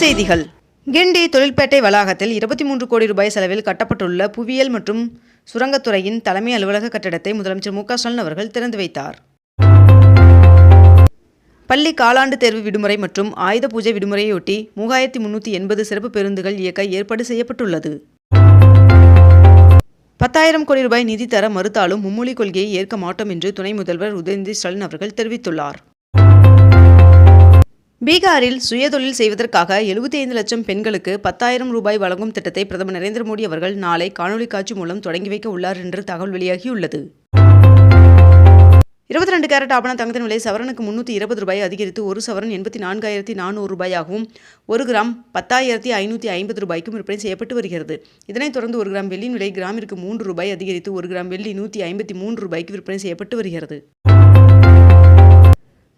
செய்திகள். கிண்டி தொழில்பேட்டை வளாகத்தில் இருபத்தி மூன்று கோடி ரூபாய் செலவில் கட்டப்பட்டுள்ள புவியியல் மற்றும் சுரங்கத்துறையின் தலைமை அலுவலக கட்டடத்தை முதலமைச்சர் மு க ஸ்டாலின் அவர்கள் திறந்து வைத்தார். பள்ளி காலாண்டு தேர்வு விடுமுறை மற்றும் ஆயுத பூஜை விடுமுறையொட்டி மூவாயிரத்தி முன்னூற்றி எண்பது சிறப்பு பேருந்துகள் இயக்க ஏற்பாடு செய்யப்பட்டுள்ளது. பத்தாயிரம் கோடி ரூபாய் நிதி தர மறுத்தாலும் மும்மொழி கொள்கையை ஏற்க மாட்டோம் என்று துணை முதல்வர் உதயநிதி ஸ்டாலின் அவர்கள் தெரிவித்துள்ளார். பீகாரில் சுயதொழில் செய்வதற்காக 75 லட்சம் பெண்களுக்கு பத்தாயிரம் ரூபாய் வழங்கும் திட்டத்தை பிரதமர் நரேந்திர மோடி அவர்கள் நாளை காணொலி காட்சி மூலம் தொடங்கி வைக்க உள்ளார் என்று தகவல் வெளியாகியுள்ளது. இருபத்தி ரெண்டு கேரட் ஆபண தங்கத்தின் விலை சவரனுக்கு முன்னூற்றி இருபது ரூபாய் அதிகரித்து ஒரு சவரன் எண்பத்தி நான்காயிரத்தி நானூறு ரூபாயாகவும் ஒரு கிராம் பத்தாயிரத்தி ஐநூற்றி ஐம்பது ரூபாய்க்கும் விற்பனை செய்யப்பட்டு வருகிறது. இதனைத் தொடர்ந்து ஒரு கிராம் வெள்ளியின் விலை கிராமிற்கு மூன்று ரூபாய் அதிகரித்து ஒரு கிராம் வெள்ளி நூற்றி ஐம்பத்தி மூன்று ரூபாய்க்கு விற்பனை செய்யப்பட்டு வருகிறது.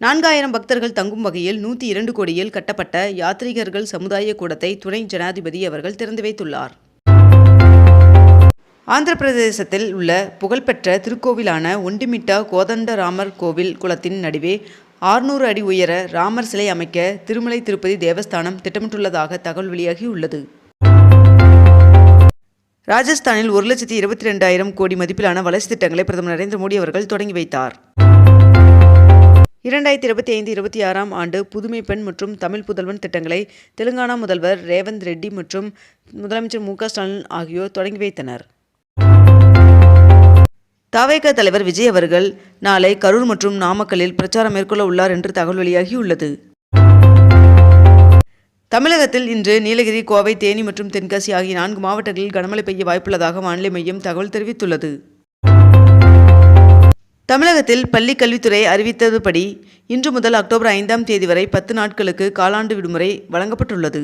நான்காயிரம் பக்தர்கள் தங்கும் வகையில் நூற்றி இரண்டு கோடியில் கட்டப்பட்ட யாத்ரீகர்கள் சமுதாய கூடத்தை துணை ஜனாதிபதி அவர்கள் திறந்து வைத்துள்ளார். ஆந்திர பிரதேசத்தில் உள்ள புகழ்பெற்ற திருக்கோவிலான ஒண்டிமிட்டா கோதண்டராமர் கோவில் குளத்தின் நடுவே ஆறுநூறு அடி உயர ராமர் சிலை அமைக்க திருமலை திருப்பதி தேவஸ்தானம் திட்டமிட்டுள்ளதாக தகவல் வெளியாகியுள்ளது ராஜஸ்தானில் ஒரு லட்சத்தி இருபத்தி ரெண்டாயிரம் கோடி மதிப்பிலான வளர்ச்சி திட்டங்களை பிரதமர் நரேந்திர மோடி அவர்கள் தொடங்கி வைத்தார். இரண்டாயிரத்தி இருபத்தி ஐந்து இருபத்தி ஆறாம் ஆண்டு புதுமை பெண் மற்றும் தமிழ் புதல்வன் திட்டங்களை தெலுங்கானா முதல்வர் ரேவந்த் ரெட்டி மற்றும் முதலமைச்சர் மு க ஸ்டாலின் ஆகியோர் தொடங்கி வைத்தனர். தவேக தலைவர் விஜய் அவர்கள் நாளை கரூர் மற்றும் நாமக்கல்லில் பிரச்சாரம் மேற்கொள்ள உள்ளார் என்று தகவல் வெளியாகியுள்ளது தமிழகத்தில் இன்று நீலகிரி கோவை தேனி மற்றும் தென்காசி ஆகிய நான்கு மாவட்டங்களில் கனமழை பெய்ய வாய்ப்புள்ளதாக வானிலை மையம் தகவல் தெரிவித்துள்ளது. தமிழகத்தில் பள்ளி கல்வித்துறை அறிவித்ததுபடி இன்று முதல் அக்டோபர் ஐந்தாம் தேதி வரை பத்து நாட்களுக்கு காலாண்டு விடுமுறை வழங்கப்பட்டுள்ளது.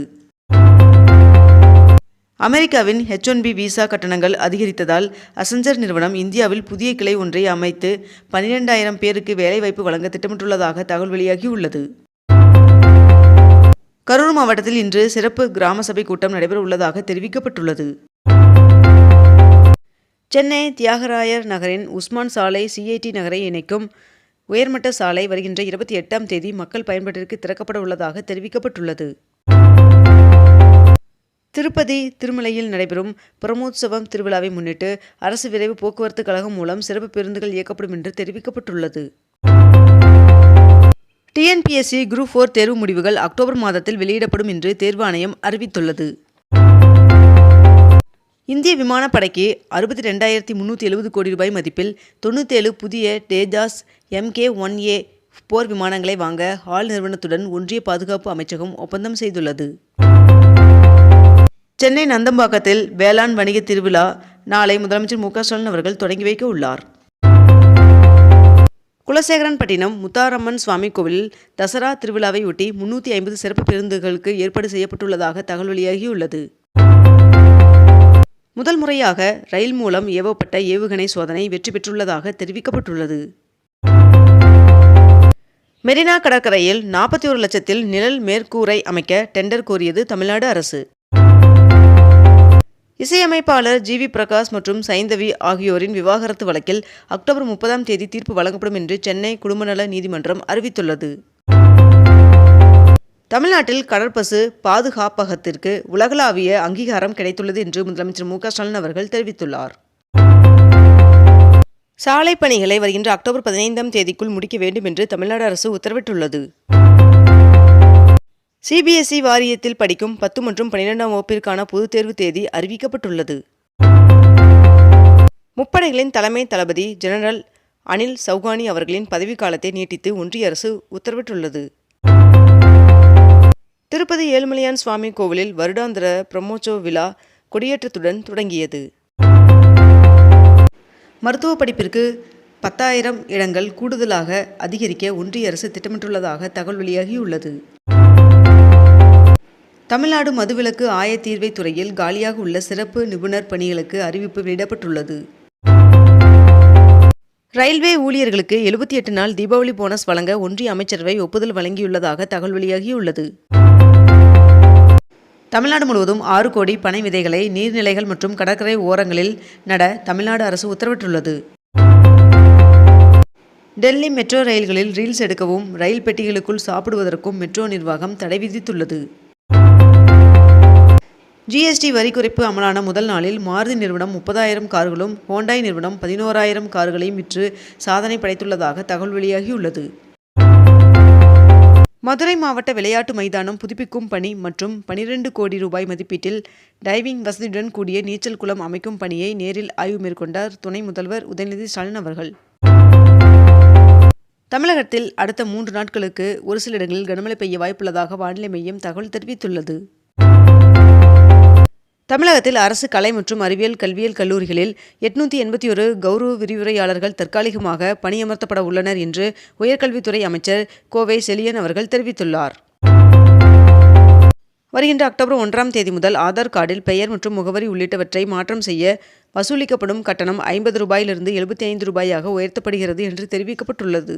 அமெரிக்காவின் ஹெச் ஒன் பி விசா கட்டணங்கள் அதிகரித்ததால் அசஞ்சர் நிறுவனம் இந்தியாவில் புதிய கிளை ஒன்றை அமைத்து பனிரெண்டாயிரம் பேருக்கு வேலைவாய்ப்பு வழங்க திட்டமிட்டுள்ளதாக தகவல் வெளியாகியுள்ளது. கரூர் மாவட்டத்தில் இன்று சிறப்பு கிராம சபை கூட்டம் நடைபெற உள்ளதாக தெரிவிக்கப்பட்டுள்ளது. சென்னை தியாகராயர் நகரின் உஸ்மான் சாலை சிஐடி நகரை இணைக்கும் உயர்மட்ட சாலை வருகின்ற இருபத்தி எட்டாம் தேதி மக்கள் பயன்பாட்டிற்கு திறக்கப்பட உள்ளதாக தெரிவிக்கப்பட்டுள்ளது. திருப்பதி திருமலையில் நடைபெறும் பிரமோத்சவம் திருவிழாவை முன்னிட்டு அரசு விரைவு போக்குவரத்து கழகம் மூலம் சிறப்பு பேருந்துகள் இயக்கப்படும் என்று தெரிவிக்கப்பட்டுள்ளது. டிஎன்பிஎஸ்சி குரூப் ஃபோர் தேர்வு முடிவுகள் அக்டோபர் மாதத்தில் வெளியிடப்படும் என்று தேர்வு ஆணையம் அறிவித்துள்ளது. இந்திய விமானப்படைக்கு அறுபத்தி ரெண்டாயிரத்தி முந்நூற்றி எழுபது கோடி ரூபாய் மதிப்பில் தொண்ணூற்றேழு புதிய தேஜாஸ் எம்கே ஒன் ஏ போர் விமானங்களை வாங்க ஹால் நிறுவனத்துடன் ஒன்றிய பாதுகாப்பு அமைச்சகம் ஒப்பந்தம் செய்துள்ளது. சென்னை நந்தம்பாக்கத்தில் வேளாண் வணிக திருவிழா நாளை முதலமைச்சர் மு க ஸ்டாலின் அவர்கள் தொடங்கி வைக்க உள்ளார். குலசேகரன்பட்டினம் முத்தாரம்மன் சுவாமி கோவிலில் தசரா திருவிழாவையொட்டி முன்னூற்றி ஐம்பது சிறப்பு பேருந்துகளுக்கு ஏற்பாடு செய்யப்பட்டுள்ளதாக தகவல் வெளியாகியுள்ளது. முதல் முறையாக ரயில் மூலம் ஏவப்பட்ட ஏவுகணை சோதனை வெற்றி பெற்றுள்ளதாக தெரிவிக்கப்பட்டுள்ளது. மெரினா கடற்கரையில் நாற்பத்தி ஒரு லட்சத்தில் நிழல் மேற்கூரை அமைக்க டெண்டர் கோரியது தமிழ்நாடு அரசு. இசையமைப்பாளர் ஜி வி பிரகாஷ் மற்றும் சைந்தவி ஆகியோரின் விவாகரத்து வழக்கில் அக்டோபர் முப்பதாம் தேதி தீர்ப்பு வழங்கப்படும் என்று சென்னை குடும்பநல நீதிமன்றம் அறிவித்துள்ளது. தமிழ்நாட்டில் கடற்பசு பாதுகாப்பகத்திற்கு உலகளாவிய அங்கீகாரம் கிடைத்துள்ளது என்று முதலமைச்சர் மு ஸ்டாலின் அவர்கள் தெரிவித்துள்ளார். சாலை பணிகளை வருகின்ற அக்டோபர் பதினைந்தாம் தேதிக்குள் முடிக்க வேண்டும் என்று தமிழ்நாடு அரசு உத்தரவிட்டுள்ளது. சிபிஎஸ்இ வாரியத்தில் படிக்கும் பத்து மற்றும் பன்னிரெண்டாம் வகுப்பிற்கான பொதுத் தேர்வு தேதி அறிவிக்கப்பட்டுள்ளது. முப்படைகளின் தலைமை தளபதி ஜெனரல் அனில் சௌகானி அவர்களின் பதவிக்காலத்தை நீட்டித்து ஒன்றிய அரசு உத்தரவிட்டுள்ளது. திருப்பதி ஏழுமலையான் சுவாமி கோவிலில் வருடாந்திர பிரம்மோற்சவ விழா கொடியேற்றத்துடன் தொடங்கியது. மருத்துவ படிப்பிற்கு பத்தாயிரம் இடங்கள் கூடுதலாக அதிகரிக்க ஒன்றிய அரசு திட்டமிட்டுள்ளதாக தகவல் வெளியாகியுள்ளது. தமிழ்நாடு மதுவிலக்கு ஆயத்தீர்வை துறையில் காலியாக உள்ள சிறப்பு நிபுணர் பணிகளுக்கு அறிவிப்பு வெளியிடப்பட்டுள்ளது. ரயில்வே ஊழியர்களுக்கு எழுபத்தி எட்டு நாள் தீபாவளி போனஸ் வழங்க ஒன்றிய அமைச்சரவை ஒப்புதல் வழங்கியுள்ளதாக தகவல் வெளியாகியுள்ளது. தமிழ்நாடு முழுவதும் ஆறு கோடி பனை விதைகளை நீர்நிலைகள் மற்றும் கடற்கரை ஓரங்களில் நட தமிழ்நாடு அரசு உத்தரவிட்டுள்ளது. டெல்லி மெட்ரோ ரயில்களில் ரீல்ஸ் எடுக்கவும் ரயில் பெட்டிகளுக்குள் சாப்பிடுவதற்கும் மெட்ரோ நிர்வாகம் தடை விதித்துள்ளது. ஜிஎஸ்டி வரி குறைப்பு அமலான முதல் நாளில் மாருதி நிறுவனம் முப்பதாயிரம் கார்களும் ஹோண்டாய் நிறுவனம் பதினோராயிரம் கார்களையும் விற்று சாதனை படைத்துள்ளதாக தகவல் வெளியாகியுள்ளது. மதுரை மாவட்ட விளையாட்டு மைதானம் புதுப்பிக்கும் பணி மற்றும் பனிரெண்டு கோடி ரூபாய் மதிப்பீட்டில் டைவிங் வசதியுடன் கூடிய நீச்சல் குளம் அமைக்கும் பணியை நேரில் ஆய்வு மேற்கொண்டார் துணை முதல்வர் உதயநிதி ஸ்டாலின் அவர்கள். தமிழகத்தில் அடுத்த மூன்று நாட்களுக்கு ஒரு சில இடங்களில் கனமழை பெய்ய வாய்ப்புள்ளதாக வானிலை மையம் தகவல் தெரிவித்துள்ளது. தமிழகத்தில் அரசு கலை மற்றும் அறிவியல் கல்வியியல் கல்லூரிகளில் எட்நூற்றி எண்பத்தி ஒரு கௌரவ விரிவுரையாளர்கள் தற்காலிகமாக பணியமர்த்தப்பட உள்ளனர் என்று உயர்கல்வித்துறை அமைச்சர் கோவை செலியன் அவர்கள் தெரிவித்துள்ளார். வருகின்ற அக்டோபர் ஒன்றாம் தேதி முதல் ஆதார் கார்டில் பெயர் மற்றும் முகவரி உள்ளிட்டவற்றை மாற்றம் செய்ய வசூலிக்கப்படும் கட்டணம் ஐம்பது ரூபாயிலிருந்து எழுபத்தி ஐந்து ரூபாயாக உயர்த்தப்படுகிறது என்று தெரிவிக்கப்பட்டுள்ளது.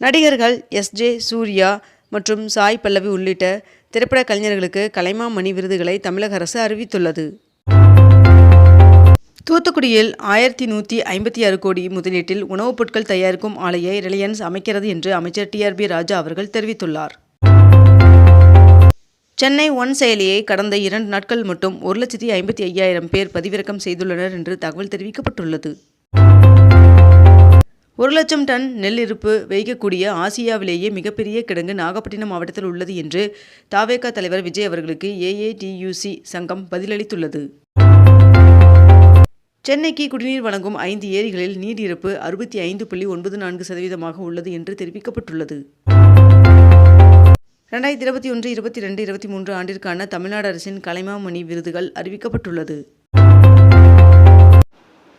நடிகர்கள் எஸ் ஜே சூர்யா மற்றும் சாய் பல்லவி உள்ளிட்ட திரைப்பட கலைஞர்களுக்கு கலைமாமணி விருதுகளை தமிழக அரசு அறிவித்துள்ளது. தூத்துக்குடியில் ஆயிரத்தி நூற்றி ஐம்பத்தி ஆறு கோடி முதலீட்டில் உணவுப் பொருட்கள் தயாரிக்கும் ஆலையை ரிலையன்ஸ் அமைக்கிறது என்று அமைச்சர் டிஆர்பி ராஜா அவர்கள் தெரிவித்துள்ளார். சென்னை ஒன் செயலியை கடந்த இரண்டு நாட்கள் மட்டும் ஒரு லட்சத்தி ஐம்பத்தி ஐயாயிரம் பேர் பதிவிறக்கம் செய்துள்ளனர் என்று தகவல் தெரிவிக்கப்பட்டுள்ளது. ஒரு லட்சம் டன் நெல் இருப்பு வைக்கக்கூடிய ஆசியாவிலேயே மிகப்பெரிய கிடங்கு நாகப்பட்டினம் மாவட்டத்தில் உள்ளது என்று தாவேகா தலைவர் விஜய் அவர்களுக்கு ஏஏடியூசி சங்கம் பதிலளித்துள்ளது. சென்னைக்கு குடிநீர் வழங்கும் ஐந்து ஏரிகளில் நீர் இருப்பு அறுபத்தி ஐந்து புள்ளி ஒன்பது நான்கு சதவீதமாக உள்ளது என்று தெரிவிக்கப்பட்டுள்ளது. ரெண்டாயிரத்தி இருபத்தி ஒன்று இருபத்தி ரெண்டு இருபத்தி மூன்று ஆண்டிற்கான தமிழ்நாடு அரசின் கலைமாமணி விருதுகள் அறிவிக்கப்பட்டுள்ளது.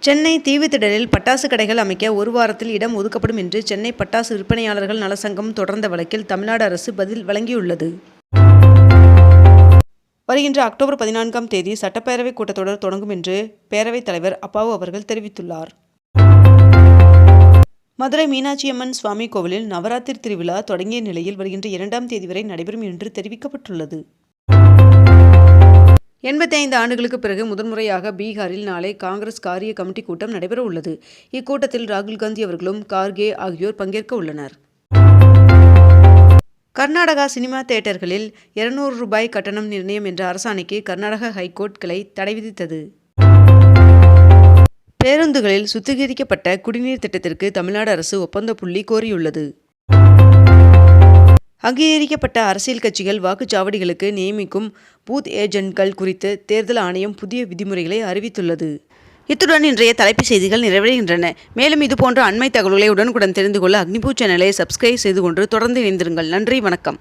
சென்னை தீவுத்திடலில் பட்டாசு கடைகள் அமைக்க ஒரு வாரத்தில் இடம் ஒதுக்கப்படும் என்று சென்னை பட்டாசு விற்பனையாளர்கள் நலசங்கம் தொடர்ந்த வழக்கில் தமிழ்நாடு அரசு பதில் வழங்கியுள்ளது. வருகின்ற அக்டோபர் பதினான்காம் தேதி சட்டப்பேரவைக் கூட்டத்தொடர் தொடங்கும் என்று பேரவைத் தலைவர் அப்பாவு அவர்கள் தெரிவித்துள்ளார். மதுரை மீனாட்சியம்மன் சுவாமி கோவிலில் நவராத்திரி திருவிழா தொடங்கிய நிலையில் வருகின்ற இரண்டாம் தேதி வரை நடைபெறும் என்று தெரிவிக்கப்பட்டுள்ளது. எண்பத்தி ஐந்து ஆண்டுகளுக்கு பிறகு முதன்முறையாக பீகாரில் நாளை காங்கிரஸ் காரிய கமிட்டி கூட்டம் நடைபெற உள்ளது. இக்கூட்டத்தில் ராகுல் காந்தி அவர்களும் கார்கே ஆகியோர் பங்கேற்க உள்ளனர். கர்நாடகா சினிமா தியேட்டர்களில் இருநூறு ரூபாய் கட்டணம் நிர்ணயம் என்ற அரசாணைக்கு கர்நாடக ஹைகோர்ட் கிளை தடை விதித்தது. பேருந்துகளில் சுத்திகரிக்கப்பட்ட குடிநீர் திட்டத்திற்கு தமிழ்நாடு அரசு ஒப்பந்த புள்ளி கோரியுள்ளது. அங்கீகரிக்கப்பட்ட அரசியல் கட்சிகள் வாக்குச்சாவடிகளுக்கு நியமிக்கும் பூத் ஏஜென்ட்கள் குறித்து தேர்தல் ஆணையம் புதிய விதிமுறைகளை அறிவித்துள்ளது. இத்துடன் இன்றைய தலைப்புச் செய்திகள் நிறைவடைகின்றன. மேலும் இதுபோன்ற அண்மை தகவல்களை உடனுக்குடன் தெரிந்து கொள்ள அக்னிபூ சேனலை சப்ஸ்கிரைப் செய்து கொண்டு தொடர்ந்து இணைந்திருங்கள். நன்றி வணக்கம்.